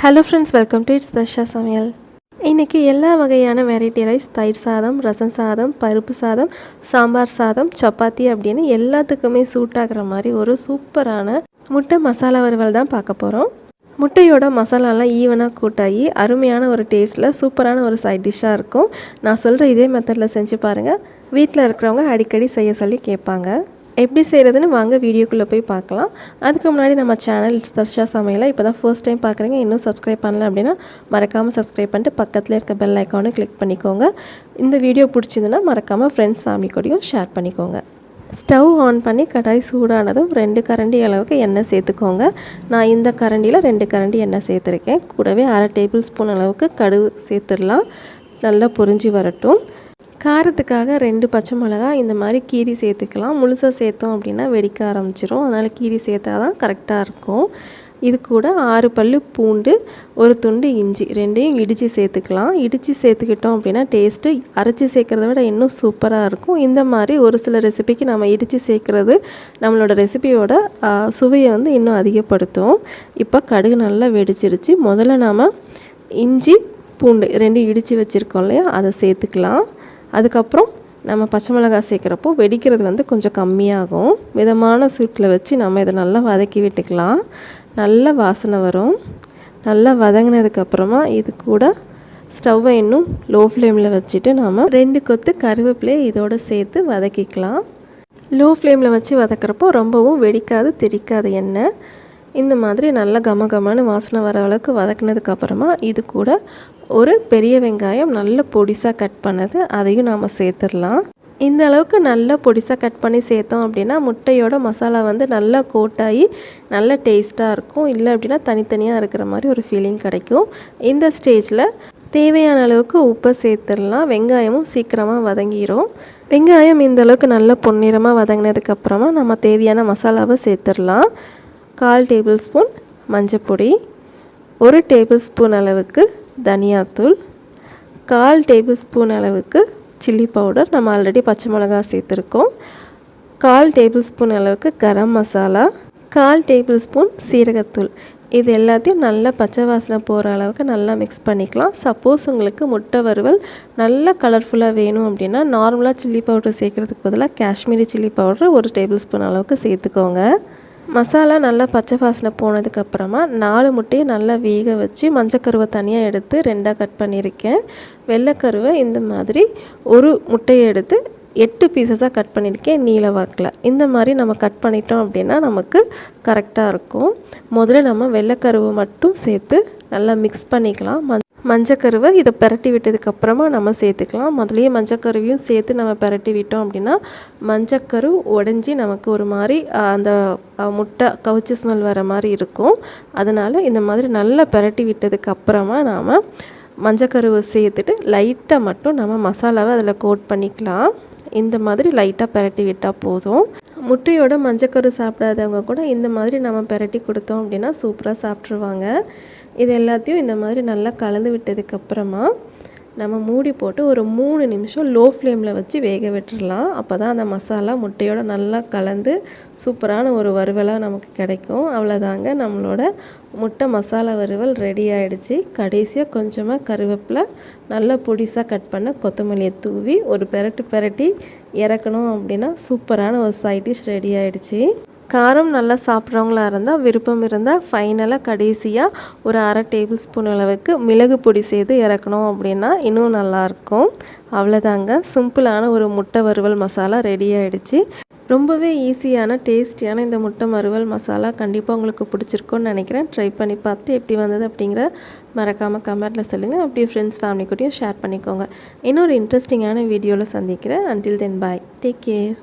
Hello friends welcome to it's Tharsha சமையல் இன்றைக்கி எல்லா வகையான வெரைட்டி ரைஸ் தயிர் சாதம் ரசம் சாதம் பருப்பு சாதம் சாம்பார் சாதம் சப்பாத்தி அப்படின்னு எல்லாத்துக்குமே சூட் ஆகிற மாதிரி ஒரு சூப்பரான முட்டை மசாலா வறுவல் தான் பார்க்க போகிறோம் முட்டையோட மசாலாலாம் ஈவனாக கூட்டாகி அருமையான ஒரு டேஸ்ட்டில் சூப்பரான ஒரு சைட் டிஷ்ஷாக இருக்கும். நான் சொல்கிற இதே மெத்தடில் செஞ்சு பாருங்கள் வீட்டில் இருக்கிறவங்க அடிக்கடி செய்ய சொல்லி கேட்பாங்க. எப்படி செய்கிறதுன்னு வாங்க வீடியோக்குள்ளே போய் பார்க்கலாம். அதுக்கு முன்னாடி நம்ம சேனல் தர்ஷா சமையலை இப்போ தான் ஃபர்ஸ்ட் டைம் பார்க்குறீங்க இன்னும் சப்ஸ்கிரைப் பண்ணல அப்படின்னா மறக்காமல் சப்ஸ்கிரைப் பண்ணிட்டு பக்கத்தில் இருக்க பெல் ஐக்கானும் கிளிக் பண்ணிக்கோங்க. இந்த வீடியோ பிடிச்சிருந்துன்னா மறக்காமல் ஃப்ரெண்ட்ஸ் ஃபேமிலி கூடயும் ஷேர் பண்ணிக்கோங்க. ஸ்டவ் ஆன் பண்ணி கடாய் சூடானதும் ரெண்டு கரண்டி அளவுக்கு எண்ணெய் சேர்த்துக்கோங்க. நான் இந்த கரண்டியில் ரெண்டு கரண்டி எண்ணெய் சேர்த்துருக்கேன். கூடவே அரை டேபிள் ஸ்பூன் அளவுக்கு கடுகு சேர்த்துடலாம். நல்லா பொறிஞ்சி வரட்டும். காரத்துக்காக ரெண்டு பச்சை மிளகா இந்த மாதிரி கீரி சேர்த்துக்கலாம். முழுசாக சேர்த்தோம் அப்படின்னா வெடிக்க ஆரம்பிச்சிரும். அதனால் கீரி சேர்த்தா தான் கரெக்டாக இருக்கும். இது கூட ஆறு பல் பூண்டு ஒரு துண்டு இஞ்சி ரெண்டையும் இடித்து சேர்த்துக்கலாம். இடித்து சேர்த்துக்கிட்டோம் அப்படின்னா டேஸ்ட்டு அரைச்சி சேர்க்குறத விட இன்னும் சூப்பராக இருக்கும். இந்த மாதிரி ஒரு சில ரெசிபிக்கு நம்ம இடித்து சேர்க்குறது நம்மளோட ரெசிபியோட சுவையை வந்து இன்னும் அதிகப்படுத்தும். இப்போ கடுகு நல்லா வெடிச்சிருச்சு. முதல்ல நாம் இஞ்சி பூண்டு ரெண்டும் இடித்து வச்சுருக்கோம் இல்லையா? அதை சேர்த்துக்கலாம். அதுக்கப்புறம் நம்ம பச்சை மிளகாய் சேர்க்குறப்போ வெடிக்கிறது வந்து கொஞ்சம் கம்மியாகும். மிதமான சூட்டில் வச்சு நம்ம இதை நல்லா வதக்கி விட்டுக்கலாம். நல்ல வாசனை வரும். நல்லா வதங்கினதுக்கப்புறமா இது கூட ஸ்டவ்வை இன்னும் லோ ஃப்ளேமில் வச்சுட்டு நாம் ரெண்டு கொத்து கருவேப்பிலையை இதோடு சேர்த்து வதக்கிக்கலாம். லோ ஃப்ளேமில் வச்சு வதக்கிறப்போ ரொம்பவும் வெடிக்காது தெரிக்காது எண்ணெய். இந்த மாதிரி நல்லா கம கமன்னு வாசனை வர அளவுக்கு வதக்கினதுக்கப்புறமா இது கூட ஒரு பெரிய வெங்காயம் நல்ல பொடிசாக கட் பண்ணது அதையும் நாம் சேர்த்துடலாம். இந்த அளவுக்கு நல்லா பொடிசாக கட் பண்ணி சேர்த்தோம் அப்படின்னா முட்டையோட மசாலா வந்து நல்லா கோட்டாகி நல்ல டேஸ்ட்டாக இருக்கும். இல்லை அப்படின்னா தனித்தனியாக இருக்கிற மாதிரி ஒரு ஃபீலிங் கிடைக்கும். இந்த ஸ்டேஜில் தேவையான அளவுக்கு உப்பை சேர்த்துடலாம். வெங்காயமும் சீக்கிரமாக வதங்கிடும் வெங்காயம் இந்த அளவுக்கு நல்லா பொன்னிறமாக வதங்கினதுக்கப்புறமா நம்ம தேவையான மசாலாவை சேர்த்துடலாம். கால் டேபிள் ஸ்பூன் மஞ்சப்பொடி ஒரு டேபிள் ஸ்பூன் அளவுக்கு தனியாத்தூள் கால் டேபிள் ஸ்பூன் அளவுக்கு சில்லி பவுடர். நம்ம ஆல்ரெடி பச்சை மிளகா சேர்த்துருக்கோம். கால் டேபிள் ஸ்பூன் அளவுக்கு கரம் மசாலா கால் டேபிள் ஸ்பூன் சீரகத்தூள். இது எல்லாத்தையும் நல்லா பச்சை வாசனை போகிற அளவுக்கு நல்லா மிக்ஸ் பண்ணிக்கலாம். சப்போஸ் உங்களுக்கு முட்டை வறுவல் நல்லா கலர்ஃபுல்லாக வேணும் அப்படின்னா நார்மலாக சில்லி பவுடர் சேர்க்குறதுக்கு பதிலாக காஷ்மீரி சில்லி பவுடர் ஒரு டேபிள் ஸ்பூன் அளவுக்கு சேர்த்துக்கோங்க. மசாலா நல்லா பச்சை வாசனை போனதுக்கப்புறமா நாலு முட்டையை நல்லா வேக வச்சு மஞ்சக்கருவை தனியாக எடுத்து ரெண்டாக கட் பண்ணியிருக்கேன். வெள்ளைக்கருவை இந்த மாதிரி ஒரு முட்டையை எடுத்து எட்டு பீசஸாக கட் பண்ணியிருக்கேன் நீல வாக்கில். இந்த மாதிரி நம்ம கட் பண்ணிட்டோம் அப்படின்னா நமக்கு கரெக்டாக இருக்கும். முதல்ல நம்ம வெள்ளைக்கருவை மட்டும் சேர்த்து நல்லா மிக்ஸ் பண்ணிக்கலாம். மஞ் மஞ்சக்கருவை இதை பரட்டி விட்டதுக்கப்புறமா நம்ம சேர்த்துக்கலாம். முதலையே மஞ்சக்கருவையும் சேர்த்து நம்ம பரட்டி விட்டோம் அப்படின்னா மஞ்சக்கரு உடஞ்சி நமக்கு ஒரு மாதிரி அந்த முட்டை கவுச்சி ஸ்மெல் வர மாதிரி இருக்கும். அதனால் இந்த மாதிரி நல்லா பரட்டி விட்டதுக்கப்புறமா நாம் மஞ்சக்கருவை சேர்த்துட்டு லைட்டாக மட்டும் நம்ம மசாலாவை அதில் கோட் பண்ணிக்கலாம். இந்த மாதிரி லைட்டாக பரட்டி விட்டால் போதும். முட்டையோட மஞ்சக்கரு சாப்பிடாதவங்க கூட இந்த மாதிரி நம்ம பெரட்டி கொடுத்தோம் அப்படின்னா சூப்பராக சாப்பிட்ருவாங்க இது எல்லாத்தையும் இந்த மாதிரி நல்லா கலந்து விட்டதுக்கப்புறமா நம்ம மூடி போட்டு ஒரு மூணு நிமிஷம் லோ ஃப்ளேமில் வச்சு வேக விட்டுடலாம் அப்போ தான் அந்த மசாலா முட்டையோட நல்லா கலந்து சூப்பரான ஒரு வறுவலாக நமக்கு கிடைக்கும். அவ்வளோதாங்க நம்மளோட முட்டை மசாலா வறுவல் ரெடி ஆகிடுச்சு கடைசியாக கொஞ்சமாக கருவேப்பிலை நல்லா பொடிசாக கட் பண்ண கொத்தமல்லியை தூவி ஒரு பெரட்டு பெரட்டி இறக்கணும் அப்படின்னா சூப்பரான ஒரு சைட் டிஷ் ரெடி ஆகிடுச்சு காரம் நல்லா சாப்பிட்றவங்களா இருந்தால் விருப்பம் இருந்தால் ஃபைனலாக கடைசியாக ஒரு அரை டேபிள் ஸ்பூன் அளவுக்கு மிளகு பொடி சேர்த்து இறக்கணும் அப்படின்னா இன்னும் நல்லாயிருக்கும் அவ்வளோதாங்க சிம்பிளான ஒரு முட்டை வறுவல் மசாலா ரெடி ஆகிடுச்சு ரொம்பவே ஈஸியான டேஸ்டியான இந்த முட்டை மறுவல் மசாலா கண்டிப்பாக உங்களுக்கு பிடிச்சிருக்கும்னு நினைக்கிறேன். ட்ரை பண்ணி பார்த்து எப்படி வந்தது அப்படிங்கிற மறக்காமல் கமெண்ட்டில் சொல்லுங்கள் அப்படியே ஃப்ரெண்ட்ஸ் ஃபேமிலி கூடயும் ஷேர் பண்ணிக்கோங்க. இன்னொரு இன்ட்ரெஸ்டிங்கான வீடியோவில் சந்திக்கிறேன். Until then bye take care